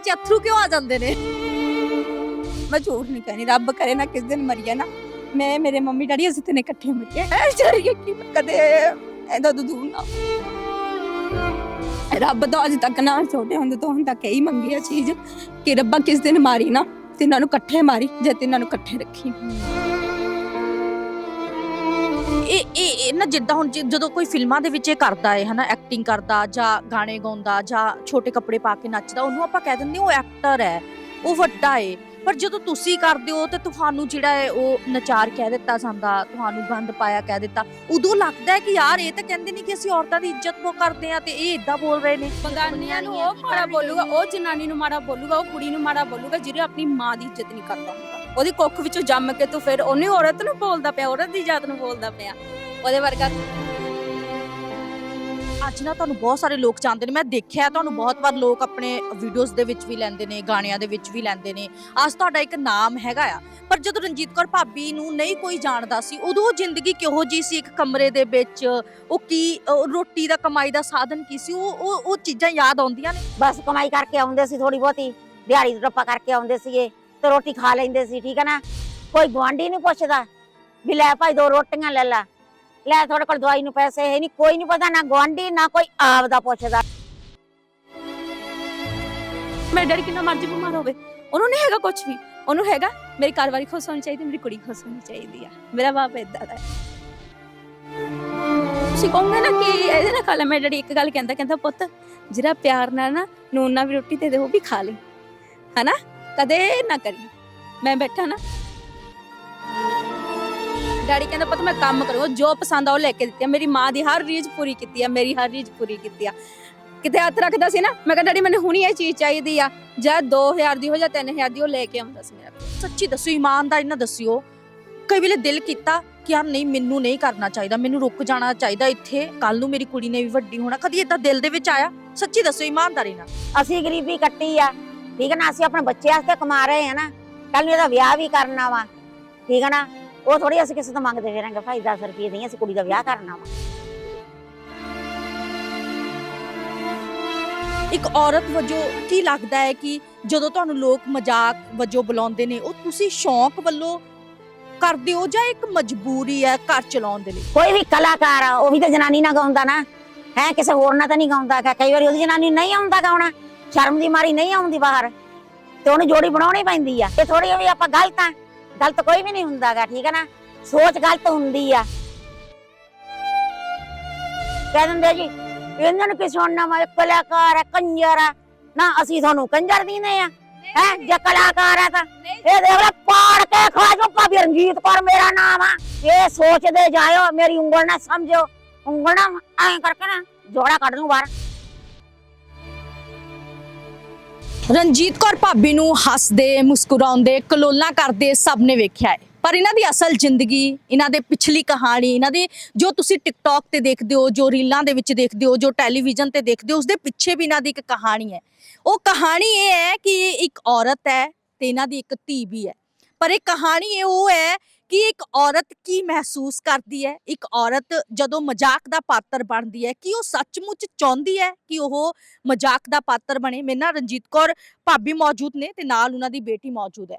ਅੱਖਾਂ 'ਚ ਅਥਰੂ ਕਿਉਂ ਆ ਜਾਂਦੇ ਨੇ? ਮੈਂ ਝੂਠ ਨਹੀਂ ਕਹਿੰਦੀ ਰੱਬ ਕਰੇ ਨਾ ਕਿਸ ਦਿਨ ਮਰੀਏ ਨਾ। ਮੈਂ, ਮੇਰੇ ਮੰਮੀ ਡੈਡੀ ਅਸੀਂ ਤਿੰਨੇ ਇਕੱਠੇ ਮਰੀਏ। ਐ ਚਰੀਏ ਕਿ ਕਦੇ ਇਹਦਾ ਦੂਰ ਨਾ। ਰੱਬ ਤੋਂ ਅੱਜ ਤੱਕ ਨਾ ਛੋਟੇ ਹੁੰਦੇ ਤੋਂ ਹੁਣ ਤੱਕ ਇਹੀ ਮੰਗੀ ਆ ਚੀਜ਼ ਕਿ ਰੱਬਾ ਕਿਸ ਦਿਨ ਮਾਰੀ ਨਾ, ਤਿੰਨਾਂ ਨੂੰ ਇਕੱਠੇ ਮਾਰੀ, ਜੇ ਤਿੰਨਾਂ ਨੂੰ ਇਕੱਠੇ ਰੱਖੀ। ਇਹ ਇਹ ਇਹ ਨਾ ਜਿੱਦਾਂ ਹੁਣ ਜੇ- ਜਦੋਂ ਕੋਈ ਫਿਲਮਾਂ ਦੇ ਵਿੱਚ ਇਹ ਕਰਦਾ ਹੈ ਹਨਾ ਐਕਟਿੰਗ ਕਰਦਾ ਜਾਂ ਗਾਣੇ ਗਾਉਂਦਾ ਜਾਂ ਛੋਟੇ ਕੱਪੜੇ ਪਾ ਕੇ ਨੱਚਦਾ, ਉਹਨੂੰ ਆਪਾਂ ਕਹਿ ਦਿੰਦੇ ਹਾਂ ਉਹ ਐਕਟਰ ਹੈ, ਉਹ ਵੱਡਾ ਹੈ ਪਰ ਜਦੋਂ ਤੁਸੀਂ ਕਰਦੇ ਹੋ ਤੇ ਤੁਹਾਨੂੰ ਜਿਹੜਾ ਹੈ ਉਹ ਨਚਾਰ ਕਹਿ ਦਿੱਤਾ ਜਾਂਦਾ, ਤੁਹਾਨੂੰ ਗੰਦ ਪਾਇਆ ਕਹਿ ਦਿੱਤਾ, ਉਦੋਂ ਲੱਗਦਾ ਹੈ ਕਿ ਯਾਰ ਇਹ ਤਾਂ ਕਹਿੰਦੇ ਨਹੀਂ ਕਿ ਅਸੀਂ ਔਰਤਾਂ ਦੀ ਇੱਜ਼ਤ ਬਹੁਤ ਕਰਦੇ ਆ ਤੇ ਇਹ ਇਦਾਂ ਬੋਲ ਰਹੇ ਨੇ। ਬਗਾਨੀਆਂ ਨੂੰ ਉਹ ਮਾੜਾ ਬੋਲੂਗਾ, ਉਹ ਜਨਾਨੀ ਨੂੰ ਮਾੜਾ ਬੋਲੂਗਾ, ਉਹ ਕੁੜੀ ਨੂੰ ਮਾੜਾ ਬੋਲੂਗਾ ਜਿਹੜੇ ਆਪਣੀ ਮਾਂ ਦੀ ਇੱਜ਼ਤ ਨਹੀਂ ਕਰਦਾ ਹੁੰਦਾ। ਉਹਦੀ ਕੁੱਖ ਵਿੱਚੋਂ ਜੰਮ ਕੇ ਤੂੰ ਫਿਰ ਉਹਨੇ ਔਰਤ ਨੂੰ ਬੋਲਦਾ ਪਿਆ ਔਰਤ ਦੀ ਜਾਤ ਨੂੰ ਬੋਲਦਾ ਪਿਆ। ਉਹਦੇ ਵਰਗਾ ਅੱਜ ਨਾ ਤੁਹਾਨੂੰ ਬਹੁਤ ਸਾਰੇ ਲੋਕ ਜਾਣਦੇ ਨੇ ਮੈਂ ਦੇਖਿਆ ਤੁਹਾਨੂੰ ਬਹੁਤ ਵਾਰ ਲੋਕ ਆਪਣੇ ਵੀਡੀਓਜ਼ ਦੇ ਵਿੱਚ ਵੀ ਲੈਂਦੇ ਨੇ ਗਾਣਿਆਂ ਦੇ ਵਿੱਚ ਵੀ ਲੈਂਦੇ ਨੇ। ਅੱਜ ਤੁਹਾਡਾ ਇੱਕ ਨਾਮ ਹੈਗਾ ਆ। ਪਰ ਜਦੋਂ ਰਣਜੀਤ ਕੌਰ ਭਾਬੀ ਨੂੰ ਨਹੀਂ ਕੋਈ ਜਾਣਦਾ ਸੀ ਉਦੋਂ ਉਹ ਜ਼ਿੰਦਗੀ ਕਿਹੋ ਜੀ ਸੀ ਇੱਕ ਕਮਰੇ ਦੇ ਵਿੱਚ? ਉਹ ਕੀ ਉਹ ਰੋਟੀ ਦਾ ਕਮਾਈ ਦਾ ਸਾਧਨ ਕੀ ਸੀ? ਉਹ ਉਹ ਉਹ ਚੀਜ਼ਾਂ ਯਾਦ ਆਉਂਦੀਆਂ ਨੇ? ਬਸ ਕਮਾਈ ਕਰਕੇ ਆਉਂਦੇ ਸੀ ਥੋੜੀ ਬਹੁਤੀ। ਦਿਹਾੜੀ ਰੱਪਾ ਕਰਕੇ ਆਉਂਦੇ ਸੀਗੇ। ਤੇ ਰੋਟੀ ਖਾ ਲੈਂਦੇ ਸੀ, ਠੀਕ ਹੈ ਨਾ? ਕੋਈ ਗਵਾਂਢੀ ਨਹੀਂ ਪੁੱਛਦਾ ਵੀ ਲੈ ਭਾਈ ਦੋ ਰੋਟੀਆਂ ਲੈ ਲੈ। ਲੈ ਤੁਹਾਡੇ ਕੋਲ ਦਵਾਈ ਨੂੰ ਪੈਸੇ ਹੈ ਨਹੀਂ ਕੋਈ ਨਹੀਂ ਪਤਾ, ਨਾ ਗਵਾਂਢੀ ਨਾ ਕੋਈ ਆਪ ਦਾ ਪੁੱਛਦਾ ਮੇਰੇ ਡੈਡੀ ਕਿੰਨਾ ਮਰਜ਼ੀ ਬਿਮਾਰ ਹੋਵੇ। ਉਹਨੂੰ ਨਹੀਂ ਹੈਗਾ ਕੁਝ ਵੀ। ਉਹਨੂੰ ਹੈਗਾ, ਮੇਰੀ ਘਰਵਾਲੀ ਖੁਸ਼ ਹੋਣੀ ਚਾਹੀਦੀ, ਮੇਰੀ ਕੁੜੀ ਖੁਸ਼ ਹੋਣੀ ਚਾਹੀਦੀ ਆ। ਮੇਰਾ ਬਾਪ ਇਦਾਂ ਦਾ ਤੁਸੀਂ ਕਹੋਗੇ ਨਾ ਕਿ ਇਹਦੇ ਨਾਲ ਖਾ ਲੈ। ਮੇਰਾ ਡੈਡੀ ਇੱਕ ਗੱਲ ਕਹਿੰਦਾ ਕਹਿੰਦਾ ਪੁੱਤ, ਜਿਹੜਾ ਪਿਆਰ ਨਾਲ ਨਾ ਨੂਨ ਨਾਲ ਵੀ ਰੋਟੀ ਦੇ ਦੇ, ਉਹ ਵੀ ਖਾ ਲਈ। ਹਨਾ? ਕਦੇ ਨਾ ਕਰੀ। ਮੈਂ ਬੈਠਾ ਨਾ। ਡੈਡੀ ਕਹਿੰਦਾ ਪੁੱਤ ਮੈਂ ਕੰਮ ਕਰੂੰਗਾ। ਜੋ ਪਸੰਦ ਆ ਉਹ ਲੈ ਕੇ ਦਿੱਤੀ ਆ। ਮੇਰੀ ਮਾਂ ਦੀ ਹਰ ਰੀਝ ਪੂਰੀ ਕੀਤੀ ਆ ਮੇਰੀ ਹਰ ਰੀਝ ਪੂਰੀ ਕੀਤੀ ਆ। ਕਿਤੇ ਹੱਥ ਰੱਖਦਾ ਸੀ ਨਾ। ਮੈਂ ਕਹਿੰਦਾ ਡੈਡੀ ਮੈਨੂੰ ਹੁਣੀ ਇਹ ਚੀਜ਼ ਚਾਹੀਦੀ ਆ। ਜਾਂ 2000 ਦੀ ਹੋ ਜਾਂ 3000 ਦੀ ਉਹ ਲੈ ਕੇ ਆਉਂਦਾ ਸੀ ਮੇਰਾ। ਸੱਚੀ ਦੱਸੋ ਇਮਾਨਦਾਰੀ ਨਾਲ ਦੱਸਿਓ। ਕਈ ਵੇਲੇ ਦਿਲ ਕੀਤਾ ਕਿ ਯਾਰ ਨਹੀਂ ਮੈਨੂੰ ਨਹੀਂ ਕਰਨਾ ਚਾਹੀਦਾ। ਮੈਨੂੰ ਰੁਕ ਜਾਣਾ ਚਾਹੀਦਾ ਇੱਥੇ। ਕੱਲ ਨੂੰ ਮੇਰੀ ਕੁੜੀ ਨੇ ਵੀ ਵੱਡੀ ਹੋਣਾ। ਕਦੀ ਇਦਾਂ ਦਿਲ ਦੇ ਵਿੱਚ ਆਇਆ? ਸੱਚੀ ਦੱਸੋ ਇਮਾਨਦਾਰੀ ਨਾਲ। ਅਸੀਂ ਗਰੀਬੀ ਕੱਟੀ ਆ। ਠੀਕ ਹੈ ਨਾ ਅਸੀਂ ਆਪਣੇ ਬੱਚੇ ਵਾਸਤੇ ਕਮਾ ਰਹੇ ਆ ਨਾ ਕੱਲ ਨੂੰ ਇਹਦਾ ਵਿਆਹ ਵੀ ਕਰਨਾ ਵਾ ਠੀਕ ਹੈ ਨਾ ਉਹ ਥੋੜੀ ਅਸੀਂ ਕਿਸੇ ਤੋਂ ਮੰਗਦੇ ਫਿਰਾਂਗੇ ਭਾਈ 10 ਰੁਪਏ ਦੇ ਅਸੀਂ ਕੁੜੀ ਦਾ ਵਿਆਹ ਕਰਨਾ ਵਾ ਇੱਕ ਔਰਤ ਵਜੋਂ ਕੀ ਲੱਗਦਾ ਹੈ ਕਿ ਜਦੋਂ ਤੁਹਾਨੂੰ ਲੋਕ ਮਜ਼ਾਕ ਵਜੋਂ ਬੁਲਾਉਂਦੇ ਨੇ ਉਹ ਤੁਸੀਂ ਸ਼ੌਂਕ ਵੱਲੋਂ ਕਰਦੇ ਹੋ ਜਾਂ ਇੱਕ ਮਜਬੂਰੀ ਹੈ ਘਰ ਚਲਾਉਣ ਦੇ ਲਈ ਕੋਈ ਵੀ ਕਲਾਕਾਰ ਆ ਉਹ ਵੀ ਤਾਂ ਜਨਾਨੀ ਨਾਲ ਗਾਉਂਦਾ ਨਾ ਹੈ ਕਿਸੇ ਹੋਰ ਨਾਲ ਤਾਂ ਨਹੀਂ ਗਾਉਂਦਾ ਗਾ। ਕਈ ਵਾਰੀ ਉਹਦੀ ਜਨਾਨੀ ਨੂੰ ਨਹੀਂ ਆਉਂਦਾ ਗਾਉਣਾ ਸ਼ਰਮ ਦੀ ਮਾਰੀ ਨਹੀਂ ਆਉਂਦੀ ਬਾਹਰ ਤੇ ਉਹਨੂੰ ਜੋੜੀ ਬਣਾਉਣੀ ਪੈਂਦੀ ਆ। ਇਹ ਥੋੜੀ ਵੀ ਆਪਾਂ ਗਲਤ ਆ। ਗਲਤ ਕੋਈ ਵੀ ਨਹੀਂ ਹੁੰਦਾਗਾ ਠੀਕ ਹੈ ਨਾ? ਸੋਚ ਗਲਤ ਹੁੰਦੀ ਆ। ਕਹਿ ਦਿੰਦੇ ਜੀ ਇਹਨਾਂ ਨੂੰ ਕੀ ਸੁਣਨਾ ਮੈਂ ਕਲਾਕਾਰ ਆ ਕੰਜਰ ਆ। ਨਾ ਅਸੀਂ ਤੁਹਾਨੂੰ ਕੰਜਰ ਦੀਨੇ ਆ। ਹੈ ਜੇ ਕਲਾਕਾਰ ਆ ਤਾਂ ਇਹ ਦੇਖ ਲੈ ਪਾੜ ਕੇ ਖਾ ਜੋ ਭਾਬੀ ਰਣਜੀਤ ਕੌਰ ਮੇਰਾ ਨਾਮ ਆ। ਇਹ ਸੋਚਦੇ ਜਾਇਓ ਮੇਰੀ ਉਂਗਲ ਨਾ ਸਮਝੋ ਉਂਗਲ ਨਾ ਐਂ ਕਰਕੇ ਨਾ ਜੋੜਾ ਕੱਢ ਲੂੰ ਬਾਹਰ। ਰਣਜੀਤ ਕੌਰ ਭਾਬੀ ਨੂੰ ਹੱਸਦੇ, ਮੁਸਕਰਾਉਂਦੇ, ਕਲੋਲਾਂ ਕਰਦੇ ਸਭ ਨੇ ਵੇਖਿਆ ਹੈ। ਪਰ ਇਹਨਾਂ ਦੀ ਅਸਲ ਜ਼ਿੰਦਗੀ, ਇਹਨਾਂ ਦੇ ਪਿਛਲੀ ਕਹਾਣੀ, ਇਹਨਾਂ ਦੀ ਜੋ ਤੁਸੀਂ ਟਿਕਟੌਕ ਤੇ ਦੇਖਦੇ ਹੋ, ਜੋ ਰੀਲਾਂ ਦੇ ਵਿੱਚ ਦੇਖਦੇ ਹੋ, ਜੋ ਟੈਲੀਵਿਜ਼ਨ ਤੇ ਦੇਖਦੇ ਹੋ ਉਸ ਦੇ ਪਿੱਛੇ ਵੀ ਇਹਨਾਂ ਦੀ ਇੱਕ ਕਹਾਣੀ ਹੈ। ਉਹ ਕਹਾਣੀ ਇਹ ਹੈ ਕਿ ਇੱਕ ਔਰਤ ਹੈ ਤੇ ਇਹਨਾਂ ਦੀ ਇੱਕ ਧੀ ਵੀ ਹੈ। ਪਰ ਇਹ ਕਹਾਣੀ ਇਹ ਉਹ ਹੈ ਕਿ ਇੱਕ ਔਰਤ ਕੀ ਮਹਿਸੂਸ ਕਰਦੀ ਹੈ? ਇੱਕ ਔਰਤ ਜਦੋਂ ਮਜ਼ਾਕ ਦਾ ਪਾਤਰ ਬਣਦੀ ਹੈ ਕਿ ਉਹ ਸੱਚਮੁੱਚ ਚਾਹੁੰਦੀ ਹੈ ਕਿ ਉਹ ਮਜ਼ਾਕ ਦਾ ਪਾਤਰ ਬਣੇ? ਮੇਰੇ ਨਾਲ ਰਣਜੀਤ ਕੌਰ ਭਾਬੀ ਮੌਜੂਦ ਨੇ ਤੇ ਨਾਲ ਉਹਨਾਂ ਦੀ ਬੇਟੀ ਮੌਜੂਦ ਹੈ।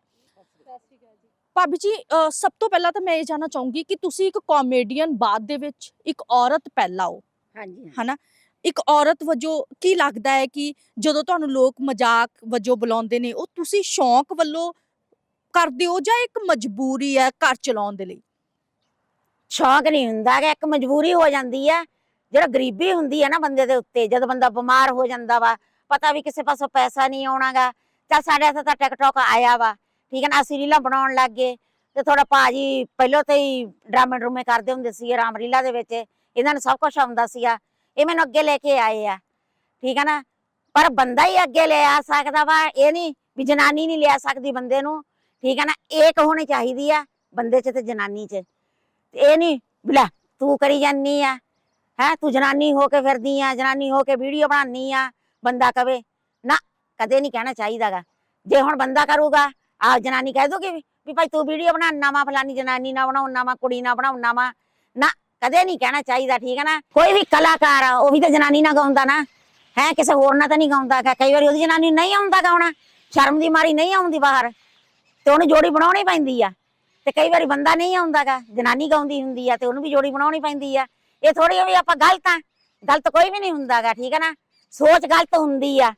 ਭਾਬੀ ਜੀ ਸਭ ਤੋਂ ਪਹਿਲਾਂ ਤਾਂ ਮੈਂ ਇਹ ਜਾਨਣਾ ਚਾਹੂੰਗੀ ਕਿ ਤੁਸੀਂ ਇੱਕ ਕਾਮੇਡੀਅਨ ਬਾਅਦ ਦੇ ਵਿੱਚ ਇੱਕ ਔਰਤ ਪਹਿਲਾਂ ਹੋ। ਹਾਂਜੀ। ਹਨਾ? ਇੱਕ ਔਰਤ ਵਜੋਂ ਕੀ ਲੱਗਦਾ ਹੈ ਕਿ ਜਦੋਂ ਤੁਹਾਨੂੰ ਲੋਕ ਮਜ਼ਾਕ ਵਜੋਂ ਬੁਲਾਉਂਦੇ ਨੇ ਉਹ ਤੁਸੀਂ ਸ਼ੌਂਕ ਵੱਲੋਂ ਕਰਦੇ ਹੋ ਜਾਂ ਇੱਕ ਮਜਬੂਰੀ ਹੈ ਘਰ ਚਲਾਉਣ ਦੇ ਲਈ? ਸ਼ੌਕ ਨਹੀਂ ਹੁੰਦਾ ਕਿ ਇੱਕ ਮਜਬੂਰੀ ਹੋ ਜਾਂਦੀ ਆ ਜਿਹੜਾ ਗਰੀਬੀ ਹੁੰਦੀ ਹੈ ਨਾ ਬੰਦੇ ਦੇ ਉੱਤੇ, ਜਦ ਬੰਦਾ ਬਿਮਾਰ ਹੋ ਜਾਂਦਾ ਵਾ, ਪਤਾ ਵੀ ਕਿਸੇ ਪਾਸੋਂ ਪੈਸਾ ਨਹੀਂ ਆਉਣਾਗਾ। ਚੱਲ ਸਾਡੇ ਹੱਥ ਤਾਂ ਟਿਕਟੌਕ ਆਇਆ ਵਾ, ਠੀਕ ਹੈ ਨਾ, ਅਸੀਂ ਰੀਲਾਂ ਬਣਾਉਣ ਲੱਗ ਗਏ ਤੇ ਥੋੜਾ ਭਾਜੀ ਪਹਿਲਾਂ ਤੇ ਹੀ ਡਰਾਮੇ ਡਰੂਮੇ ਕਰਦੇ ਹੁੰਦੇ ਸੀ ਰਾਮਲੀਲਾ ਦੇ ਵਿੱਚ, ਇਹਨਾਂ ਨੂੰ ਸਭ ਕੁਝ ਆਉਂਦਾ ਸੀਗਾ। ਇਹ ਮੈਨੂੰ ਅੱਗੇ ਲੈ ਕੇ ਆਏ ਆ, ਠੀਕ ਹੈ ਨਾ। ਪਰ ਬੰਦਾ ਹੀ ਅੱਗੇ ਲੈ ਆ ਸਕਦਾ ਵਾ, ਇਹ ਨਹੀਂ ਵੀ ਜਨਾਨੀ ਨਹੀਂ ਲਿਆ ਸਕਦੀ ਬੰਦੇ ਨੂੰ। ਠੀਕ ਹੈ ਨਾ ਏਕ ਹੋਣੀ ਚਾਹੀਦੀ ਆ ਬੰਦੇ 'ਚ ਤੇ ਜਨਾਨੀ 'ਚ। ਤੇ ਇਹ ਨਹੀਂ ਵੀ ਲੈ ਤੂੰ ਕਰੀ ਜਾਨੀ ਆ, ਹੈ, ਤੂੰ ਜਨਾਨੀ ਹੋ ਕੇ ਫਿਰਦੀ ਆ, ਜਨਾਨੀ ਹੋ ਕੇ ਵੀਡੀਓ ਬਣਾਉਣੀ ਆ, ਬੰਦਾ ਕਵੇ। ਨਾ, ਕਦੇ ਨਹੀਂ ਕਹਿਣਾ ਚਾਹੀਦਾਗਾ। ਜੇ ਹੁਣ ਬੰਦਾ ਕਰੂਗਾ ਆ ਜਨਾਨੀ ਕਹਿ ਦੋਗੇ ਵੀ ਭਾਈ ਤੂੰ ਵੀਡੀਓ ਬਣਾਉਣਾ ਵਾ ਫਲਾਨੀ ਜਨਾਨੀ ਨਾ ਬਣਾਉਣਾ ਵਾ ਕੁੜੀ ਨਾ ਬਣਾਉਣਾ ਵਾ ਨਾ, ਕਦੇ ਨਹੀਂ ਕਹਿਣਾ ਚਾਹੀਦਾ, ਠੀਕ ਹੈ ਨਾ। ਕੋਈ ਵੀ ਕਲਾਕਾਰ ਆ, ਉਹ ਵੀ ਤਾਂ ਜਨਾਨੀ ਨਾਲ ਗਾਉਂਦਾ ਨਾ। ਹੈ, ਕਿਸੇ ਹੋਰ ਨਾਲ ਤਾਂ ਨਹੀਂ ਗਾਉਂਦਾ। ਕਈ ਵਾਰੀ ਉਹਦੀ ਜਨਾਨੀ ਨਹੀਂ ਆਉਂਦਾ ਗਾਉਣਾ। ਸ਼ਰਮ ਦੀ ਮਾਰੀ ਨਹੀਂ ਆਉਂਦੀ ਬਾਹਰ। ਤੇ ਉਹਨੂੰ ਜੋੜੀ ਬਣਾਉਣੀ ਪੈਂਦੀ ਆ। ਤੇ ਕਈ ਵਾਰੀ ਬੰਦਾ ਨਹੀਂ ਆਉਂਦਾਗਾ, ਜਨਾਨੀ ਗਾਉਂਦੀ ਹੁੰਦੀ ਆ ਤੇ ਉਹਨੂੰ ਵੀ ਜੋੜੀ ਬਣਾਉਣੀ ਪੈਂਦੀ ਆ। ਇਹ ਥੋੜੀ ਵੀ ਆਪਾਂ ਗਲਤ ਆ, ਗਲਤ ਕੋਈ ਵੀ ਨਹੀਂ ਹੁੰਦਾਗਾ, ਠੀਕ ਹੈ ਨਾ? ਸੋਚ ਗਲਤ ਹੁੰਦੀ ਆ,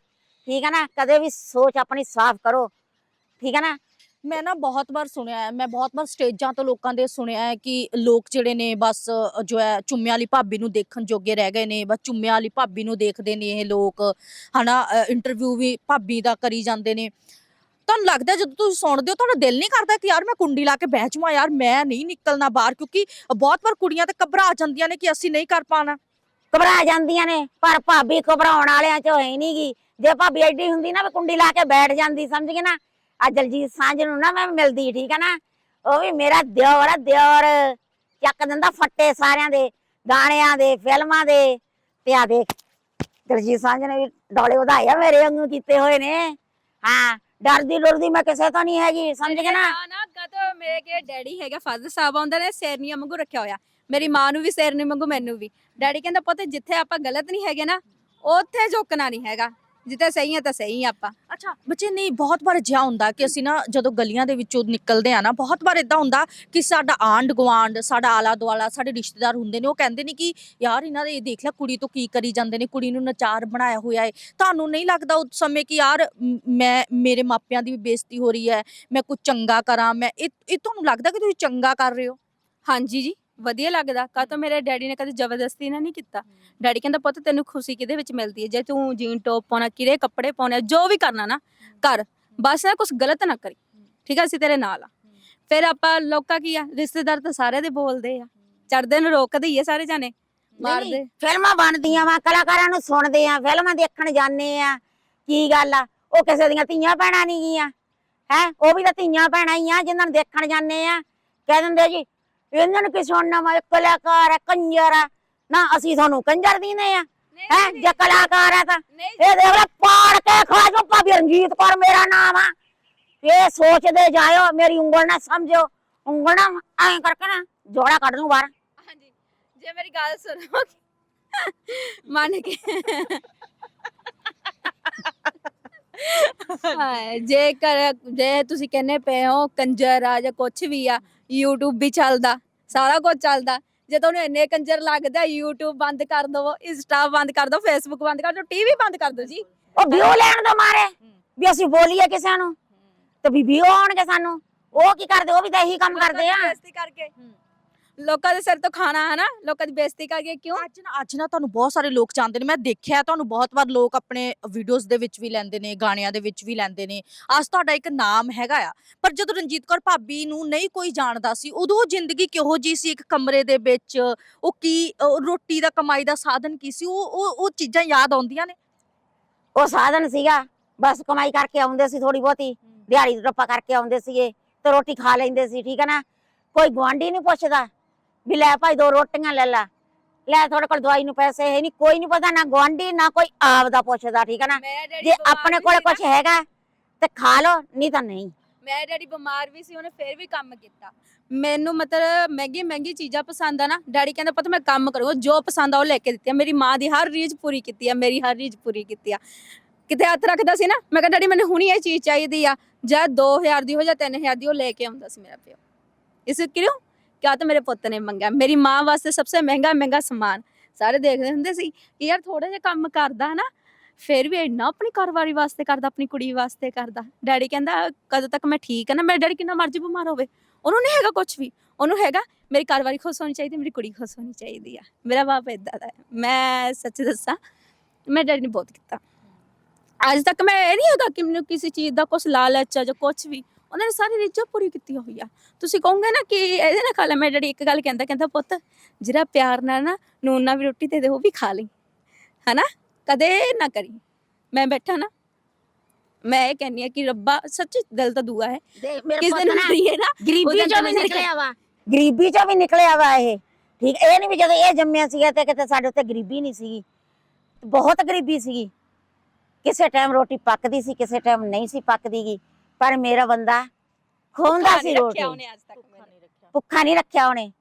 ਠੀਕ ਹੈ ਨਾ? ਕਦੇ ਵੀ ਸੋਚ ਆਪਣੀ ਸਾਫ਼ ਕਰੋ, ਠੀਕ ਹੈ ਨਾ? ਮੈਂ ਨਾ ਬਹੁਤ ਵਾਰ ਸੁਣਿਆ ਹੈ, ਮੈਂ ਬਹੁਤ ਵਾਰ ਸਟੇਜਾਂ ਤੋਂ ਲੋਕਾਂ ਦੇ ਸੁਣਿਆ ਹੈ ਕਿ ਲੋਕ ਜਿਹੜੇ ਨੇ ਬਸ, ਜੋ ਹੈ, ਚੁੰਮਿਆਂ ਵਾਲੀ ਭਾਬੀ ਨੂੰ ਦੇਖਣ ਜੋਗੇ ਰਹਿ ਗਏ ਨੇ, ਬਸ ਚੁੰਮਿਆਂ ਵਾਲੀ ਭਾਬੀ ਨੂੰ ਦੇਖਦੇ ਨੇ ਇਹ ਲੋਕ, ਹਨਾ? ਇੰਟਰਵਿਊ ਵੀ ਭਾਬੀ ਦਾ ਕਰੀ ਜਾਂਦੇ ਨੇ। ਤੁਹਾਨੂੰ ਲੱਗਦਾ ਜਦੋਂ ਤੁਸੀਂ ਸੁਣਦੇ ਹੋ, ਤੁਹਾਡਾ ਦਿਲ ਨਹੀਂ ਕਰਦਾ ਕਿ ਯਾਰ ਮੈਂ ਕੁੰਡੀ ਲਾ ਕੇ ਬਹਿ ਜਾਵਾਂ, ਯਾਰ ਮੈਂ ਨਹੀਂ ਨਿਕਲਣਾ ਬਾਹਰ, ਕਿਉਂਕਿ ਬਹੁਤ ਵਾਰ ਕੁੜੀਆਂ ਤੇ ਘਬਰਾ ਜਾਂਦੀਆਂ ਨੇ ਕਿ ਅਸੀਂ ਨਹੀਂ ਕਰ ਪਾਣਾ। ਘਬਰਾ ਜਾਂਦੀਆਂ ਨੇ, ਪਰ ਭਾਬੀ ਘਬਰਾਉਣ ਵਾਲਿਆਂ ਚ ਹੋਈ ਨਹੀਂਗੀ ਜੇ ਭਾਬੀ ਐਡੀ ਹੁੰਦੀ ਨਾ, ਵੀ ਕੁੰਡੀ ਲਾ ਕੇ ਬੈਠ ਜਾਂਦੀ, ਸਮਝ ਗਏ ਨਾ? ਆ ਦਲਜੀਤ ਸਾਂਝ ਨੂੰ ਨਾ ਮੈਂ ਮਿਲਦੀ, ਠੀਕ ਹੈ ਨਾ? ਉਹ ਵੀ ਮੇਰਾ ਦਿਓਰ ਆ, ਦਿਓਰ। ਚੱਕ ਦਿੰਦਾ ਫੱਟੇ ਸਾਰਿਆਂ ਦੇ ਗਾਣਿਆਂ ਦੇ, ਫਿਲਮਾਂ ਦੇ। ਤੇ ਆ ਦੇਖ ਦਲਜੀਤ ਸਾਂਝ ਨੇ ਵੀ ਡੋਲੇ ਵਧਾਏ ਆ ਮੇਰੇ ਵਾਂਗੂ ਕੀਤੇ ਹੋਏ ਨੇ। ਹਾਂ ਡਰਦੀ ਡਰਦੀ ਮੈਂ ਕਿਸੇ ਤੋਂ ਨਹੀਂ ਹੈਗੀ, ਸਮਝ ਗਏ ਨਾ? ਨਾ ਕਦ ਮੇਰੇ ਕੇ ਡੈਡੀ ਹੈਗਾ, ਫਾਦਰ ਸਾਹਿਬ ਆਉਂਦੇ ਨੇ ਸ਼ੇਰਨੀਆਂ ਵਾਂਗੂ ਰੱਖਿਆ ਹੋਇਆ। ਮੇਰੀ ਮਾਂ ਨੂੰ ਵੀ ਸ਼ੇਰਨੀ ਵਾਂਗੂ, ਮੈਨੂੰ ਵੀ। ਡੈਡੀ ਕਹਿੰਦਾ, ਪੁੱਤ, ਜਿੱਥੇ ਆਪਾਂ ਗਲਤ ਨਹੀਂ ਹੈਗੇ ਨਾ, ਉੱਥੇ ਝੁਕਣਾ ਨਹੀਂ ਹੈਗਾ। ਜਿੱਥੇ ਸਹੀ ਹੈ ਤਾਂ ਸਹੀ ਆ ਆਪਾਂ। ਅੱਛਾ ਬੱਚੇ ਨਹੀਂ ਬਹੁਤ ਵਾਰ ਅਜਿਹਾ ਹੁੰਦਾ ਕਿ ਅਸੀਂ ਨਾ ਜਦੋਂ ਗਲੀਆਂ ਦੇ ਵਿੱਚੋਂ ਨਿਕਲਦੇ ਆ ਨਾ ਬਹੁਤ ਵਾਰ ਇਦਾਂ ਹੁੰਦਾ ਕਿ ਸਾਡਾ ਆਂਡ ਗਵਾਂਡ ਸਾਡਾ ਆਲਾ ਦੁਆਲਾ ਸਾਡੇ ਰਿਸ਼ਤੇਦਾਰ ਹੁੰਦੇ ਨੇ ਉਹ ਕਹਿੰਦੇ ਨੇ ਕਿ ਯਾਰ ਇਹਨਾਂ ਦੇ ਇਹ ਦੇਖ ਲੈ ਕੁੜੀ ਤੋਂ ਕੀ ਕਰੀ ਜਾਂਦੇ ਨੇ ਕੁੜੀ ਨੂੰ ਨਚਾਰ ਬਣਾਇਆ ਹੋਇਆ ਹੈ। ਤੁਹਾਨੂੰ ਨਹੀਂ ਲੱਗਦਾ ਉਸ ਸਮੇਂ ਕਿ ਯਾਰ ਮ- ਮੈਂ ਮੇਰੇ ਮਾਪਿਆਂ ਦੀ ਵੀ ਬੇਇੱਜ਼ਤੀ ਹੋ ਰਹੀ ਹੈ ਮੈਂ ਕੁਝ ਚੰਗਾ ਕਰਾਂ ਮੈਂ ਇਹ ਇਹ ਤੁਹਾਨੂੰ ਲੱਗਦਾ ਕਿ ਤੁਸੀਂ ਚੰਗਾ ਕਰ ਰਹੇ ਹੋ? ਹਾਂਜੀ ਜੀ। ਵਧੀਆ ਲੱਗਦਾ। ਕਾ ਤਾਂ ਮੇਰੇ ਡੈਡੀ ਨੇ ਕਦੇ ਜ਼ਬਰਦਸਤੀ ਨਾ ਨਹੀਂ ਕੀਤਾ। ਡੈਡੀ ਕਹਿੰਦਾ ਪੁੱਤ ਤੈਨੂੰ ਖੁਸ਼ੀ ਕਿਹਦੇ ਵਿੱਚ ਮਿਲਦੀ ਹੈ? ਜੇ ਤੂੰ ਜੀਨ ਟੌਪ ਪਾਉਣਾ ਕਿਹੜੇ ਕੱਪੜੇ ਪਾਉਣੇ ਆ, ਜੋ ਵੀ ਕਰਨਾ ਨਾ ਕਰ। ਬਸ ਨਾ ਕੁਝ ਗਲਤ ਨਾ ਕਰੀ। ਠੀਕ ਹੈ ਅਸੀਂ ਤੇਰੇ ਨਾਲ ਆ। ਫਿਰ ਆਪਾਂ ਲੋਕਾਂ ਕੀ ਆ? ਰਿਸ਼ਤੇਦਾਰ ਤਾਂ ਸਾਰੇ ਦੇ ਬੋਲਦੇ ਆ। ਚੜਦੇ ਨੂੰ ਰੋਕਦੇ ਹੀ ਆ ਸਾਰੇ ਜਾਣੇ। ਮਾਰਦੇ। ਫਿਲਮਾਂ ਬਣਦੀਆਂ ਵਾ ਕਲਾਕਾਰਾਂ ਨੂੰ ਸੁਣਦੇ ਆ ਫਿਲਮਾਂ ਦੇਖਣ ਜਾਂਦੇ ਆ। ਕੀ ਗੱਲ ਆ? ਉਹ ਕਿਸੇ ਦੀਆਂ ਧੀਆਂ ਭੈਣਾਂ ਨਹੀਂ ਗੀਆਂ। ਹੈ? ਉਹ ਵੀ ਤਾਂ ਧੀਆਂ ਭੈਣਾਂ ਹੀ ਆ ਜਿਨ੍ਹਾਂ ਨੂੰ ਦੇਖਣ ਜਾਂਦੇ ਆ। ਕਹਿ ਦਿੰਦੇ ਜੀ ਇਹਨਾਂ ਨੂੰ ਕੀ ਸੁਣਨਾ ਇਹ ਕਲਾਕਾਰ ਆ ਕੰਜਰ ਆ ਨਾ ਅਸੀਂ ਤੁਹਾਨੂੰ ਕੰਜਰ ਦਿੰਦੇ ਆ। ਹੈ ਜੇ ਕਲਾਕਾਰ ਆ ਤਾਂ ਇਹ ਦੇਖ ਲੈ ਪਾੜ ਕੇ ਖਾ ਜੋ ਭਾਬੀ ਰਣਜੀਤ ਕੌਰ ਮੇਰਾ ਨਾਮ ਆ। ਇਹ ਸੋਚਦੇ ਜਾਇਓ ਮੇਰੀ ਉਂਗਲ ਨਾ ਸਮਝੋ ਉਂਗਲ ਨਾ ਐਂ ਕਰਕੇ ਨਾ ਜੋੜਾ ਕੱਢ ਲੂੰ ਬਾਹਰ। ਹਾਂਜੀ ਜੇ ਮੇਰੀ ਗੱਲ ਸੁਣੋ। ਮੰਨ ਕੇ। ਹਾਂ, ਜੇ ਕਰ ਜੇ ਤੁਸੀਂ ਕਹਿੰਦੇ ਪਏ ਹੋ ਕੰਜਰ ਆ ਜਾਂ ਕੁਝ ਵੀ ਆ YouTube ਵੀ ਚੱਲਦਾ ਸਾਰਾ ਕੁਝ ਚੱਲਦਾ। ਜੇ ਤੁਹਾਨੂੰ ਇੰਨੇ ਕੰਜਰ ਲੱਗਦਾ YouTube ਬੰਦ ਕਰ ਦਵੋ ਇੰਸਟਾ ਬੰਦ ਕਰ ਦੋ Facebook ਬੰਦ ਕਰ ਦੋ ਟੀਵੀ ਬੰਦ ਕਰ ਦੋ ਜੀ। ਉਹ ਵਿਊ ਲੈਣ ਤੋਂ ਮਾਰੇ ਵੀ ਅਸੀਂ ਬੋਲੀਏ ਕਿਸੇ ਨੂੰ ਤੇ ਵੀ ਵਿਊ ਆਉਣਗੇ ਸਾਨੂੰ ਉਹ ਕੀ ਕਰਦੇ ਉਹ ਵੀ ਤਾਂ ਇਹੀ ਕੰਮ ਕਰਦੇ ਆ। ਬੇਇੱਜ਼ਤੀ ਕਰਕੇ। ਲੋਕਾਂ ਦੇ ਸਿਰ ਤੋਂ ਖਾਣਾ ਹੈ ਨਾ ਲੋਕਾਂ ਦੀ ਬੇਇੱਜ਼ਤੀ ਕਰਕੇ ਕਿਉਂ? ਅੱਜ ਨਾ ਅੱਜ ਨਾ ਤੁਹਾਨੂੰ ਬਹੁਤ ਸਾਰੇ ਲੋਕ ਚਾਹੁੰਦੇ ਨੇ। ਮੈਂ ਦੇਖਿਆ ਤੁਹਾਨੂੰ ਬਹੁਤ ਵਾਰ ਲੋਕ ਆਪਣੇ ਵੀਡੀਓਜ਼ ਦੇ ਵਿੱਚ ਵੀ ਲੈਂਦੇ ਨੇ ਗਾਣਿਆਂ ਦੇ ਵਿੱਚ ਵੀ ਲੈਂਦੇ ਨੇ। ਅੱਜ ਤੁਹਾਡਾ ਇੱਕ ਨਾਮ ਹੈਗਾ ਆ। ਪਰ ਜਦੋਂ ਰਣਜੀਤ ਕੌਰ ਭਾਬੀ ਨੂੰ ਨਹੀਂ ਕੋਈ ਜਾਣਦਾ ਸੀ ਉਦੋਂ ਉਹ ਜ਼ਿੰਦਗੀ ਕਿਹੋ ਜੀ ਸੀ? ਇੱਕ ਕਮਰੇ ਦੇ ਵਿੱਚ ਉਹ ਕੀ ਉਹ ਰੋਟੀ ਦਾ ਕਮਾਈ ਦਾ ਸਾਧਨ ਕੀ ਸੀ? ਉਹ ਉਹ ਉਹ ਚੀਜ਼ਾਂ ਯਾਦ ਆਉਂਦੀਆਂ ਨੇ? ਉਹ ਸਾਧਨ ਸੀਗਾ। ਬਸ ਕਮਾਈ ਕਰਕੇ ਆਉਂਦੇ ਸੀ ਥੋੜੀ ਬਹੁਤੀ। ਦਿਹਾੜੀ ਰੱਪਾ ਕਰਕੇ ਆਉਂਦੇ ਸੀਗੇ ਤੇ ਰੋਟੀ ਖਾ ਲੈਂਦੇ ਸੀ ਠੀਕ ਹੈ ਨਾ? ਕੋਈ ਗਵਾਂਢੀ ਨਹੀਂ ਪੁੱਛਦਾ। ਵੀ ਲੈ ਭਾਈ ਦੋ ਰੋਟੀਆਂ ਲੈ ਲੈ। ਲੈ ਤੁਹਾਡੇ ਕੋਲ ਦਵਾਈ ਨੂੰ ਪੈਸੇ ਹੈ ਨਹੀਂ ਕੋਈ ਨਹੀਂ ਪਤਾ ਨਾ ਗਵਾਂਢੀ ਨਾ ਕੋਈ ਆਪ ਦਾ ਪੁੱਛਦਾ ਠੀਕ ਹੈ ਨਾ? ਜੇ ਆਪਣੇ ਕੋਲੇ ਕੁਝ ਹੈਗਾ ਤੇ ਖਾ ਲਓ ਨਹੀਂ ਤਾਂ ਨਹੀਂ। ਮੇਰਾ ਡੈਡੀ ਬਿਮਾਰ ਵੀ ਸੀ ਉਹਨੇ ਫਿਰ ਵੀ ਕੰਮ ਕੀਤਾ। ਮੈਨੂੰ ਮਤਲਬ ਮਹਿੰਗੀ ਮਹਿੰਗੀ ਚੀਜ਼ਾਂ ਪਸੰਦ ਆ ਨਾ ਡੈਡੀ ਕਹਿੰਦਾ ਪਤਾ ਮੈਂ ਕੰਮ ਕਰੂੰਗਾ ਜੋ ਪਸੰਦ ਆ ਉਹ ਲੈ ਕੇ ਦਿੱਤੀ ਆ। ਮੇਰੀ ਮਾਂ ਦੀ ਹਰ ਰੀਝ ਪੂਰੀ ਕੀਤੀ ਆ ਮੇਰੀ ਹਰ ਰੀਝ ਪੂਰੀ ਕੀਤੀ ਆ। ਕਿਤੇ ਹੱਥ ਰੱਖਦਾ ਸੀ ਨਾ ਮੈਂ ਕਿਹਾ ਡੈਡੀ ਮੈਨੂੰ ਹੁਣੀ ਇਹ ਚੀਜ਼ ਚਾਹੀਦੀ ਆ ਜਾਂ 2000 ਦੀ ਹੋ ਜਾਂ 3000 ਦੀ ਉਹ ਲੈ ਕੇ ਆਉਂਦਾ ਸੀ ਮੇਰਾ ਪਿਓ। ਇਸ ਕਿਉਂ? ਕਿਆ ਤਾਂ ਮੇਰੇ ਪੁੱਤ ਨੇ ਮੰਗਿਆ? ਮੇਰੀ ਮਾਂ ਵਾਸਤੇ ਸਭ ਤੋਂ ਮਹਿੰਗਾ ਮਹਿੰਗਾ ਸਮਾਨ। ਸਾਰੇ ਦੇਖਦੇ ਹੁੰਦੇ ਸੀ ਕਿ ਯਾਰ ਥੋੜਾ ਜਿਹਾ ਕੰਮ ਕਰਦਾ ਨਾ, ਫਿਰ ਵੀ ਇੰਨਾ ਆਪਣੀ ਘਰਵਾਰੀ ਵਾਸਤੇ ਕਰਦਾ, ਆਪਣੀ ਕੁੜੀ ਵਾਸਤੇ ਕਰਦਾ। ਡੈਡੀ ਕਹਿੰਦਾ, ਕਦੋਂ ਤੱਕ ਮੈਂ ਠੀਕ ਆ ਨਾ? ਮੇਰੇ ਡੈਡੀ ਕਿੰਨਾ ਮਰਜ਼ੀ ਬਿਮਾਰ ਹੋਵੇ। ਉਹਨੂੰ ਨਹੀਂ ਹੈਗਾ ਕੁਝ ਵੀ। ਉਹਨੂੰ ਹੈਗਾ, ਮੇਰੀ ਕਾਰਵਾਰੀ ਖੁਸ਼ ਹੋਣੀ ਚਾਹੀਦੀ, ਮੇਰੀ ਕੁੜੀ ਖੁਸ਼ ਹੋਣੀ ਚਾਹੀਦੀ ਆ। ਮੇਰਾ ਬਾਪ ਇਦਾਂ ਦਾ ਹੈ। ਮੈਂ ਸੱਚ ਦੱਸਾਂ, ਮੈਂ ਡੈਡੀ ਨੇ ਬਹੁਤ ਕੀਤਾ। ਅੱਜ ਤੱਕ ਮੈਂ ਇਹ ਨਹੀਂ ਹੈਗਾ ਕਿ ਮੈਨੂੰ ਕਿਸੇ ਚੀਜ਼ ਦਾ ਕੁਝ ਲਾਲਚ ਆ ਜਾਂ ਕੁਝ ਵੀ। ਉਹਨਾਂ ਨੇ ਸਾਰੀ ਰੀਝਾਂ ਪੂਰੀ ਕੀਤੀ ਹੋਈ ਆ ਤੁਸੀਂ ਕਹੋਗੇ ਨਾ ਕਿ ਇਹਦੇ ਨਾਲ ਖਾ ਲੈ ਮੇਰਾ ਡੈਡੀ ਇੱਕ ਗੱਲ ਕਹਿੰਦਾ ਕਹਿੰਦਾ ਪੁੱਤ ਜਿਹੜਾ ਪਿਆਰ ਨਾਲ ਨਾ ਨੂਨ ਨਾਲ ਵੀ ਰੋਟੀ ਦੇ ਦੇ ਉਹ ਵੀ ਖਾ ਲਈ। ਹਨਾ? ਕਦੇ ਨਾ ਕਰੀ। ਮੈਂ ਬੈਠਾ ਨਾ ਮੈਂ ਇਹ ਕਹਿੰਨੀ ਆ ਕਿ ਰੱਬਾ ਸੱਚ ਦਿਲ ਤਾਂ ਦੁਆ ਹੈ। ਮੇਰੇ ਕਿਸ ਦਿਨ ਮਰੀਏ ਨਾ ਗਰੀਬੀ ਚੋਂ ਵੀ ਨਿਕਲਿਆ ਵਾ। ਗਰੀਬੀ ਚੋਂ ਵੀ ਨਿਕਲਿਆ ਵਾ ਇਹ। ਠੀਕ ਇਹ ਨਹੀਂ ਵੀ ਜਦੋਂ ਇਹ ਜੰਮਿਆ ਸੀਗਾ ਤੇ ਕਿਤੇ ਸਾਡੇ ਉੱਤੇ ਗਰੀਬੀ ਨਹੀਂ ਸੀਗੀ। ਬਹੁਤ ਗਰੀਬੀ ਸੀਗੀ। ਕਿਸੇ ਟਾਈਮ ਰੋਟੀ ਪੱਕਦੀ ਸੀ ਕਿਸੇ ਟਾਈਮ ਨਹੀਂ ਸੀ ਪੱਕਦੀਗੀ। ਪਰ ਮੇਰਾ ਬੰਦਾ ਖੋਂਦਾ ਸੀ ਰੱਖਿਆ ਰੋਟੀ। ਉਹਨੇ ਅੱਜ ਤੱਕ ਮੈਨੂੰ। ਭੁੱਖਾ ਨਹੀਂ ਰੱਖਿਆ ਉਹਨੇ।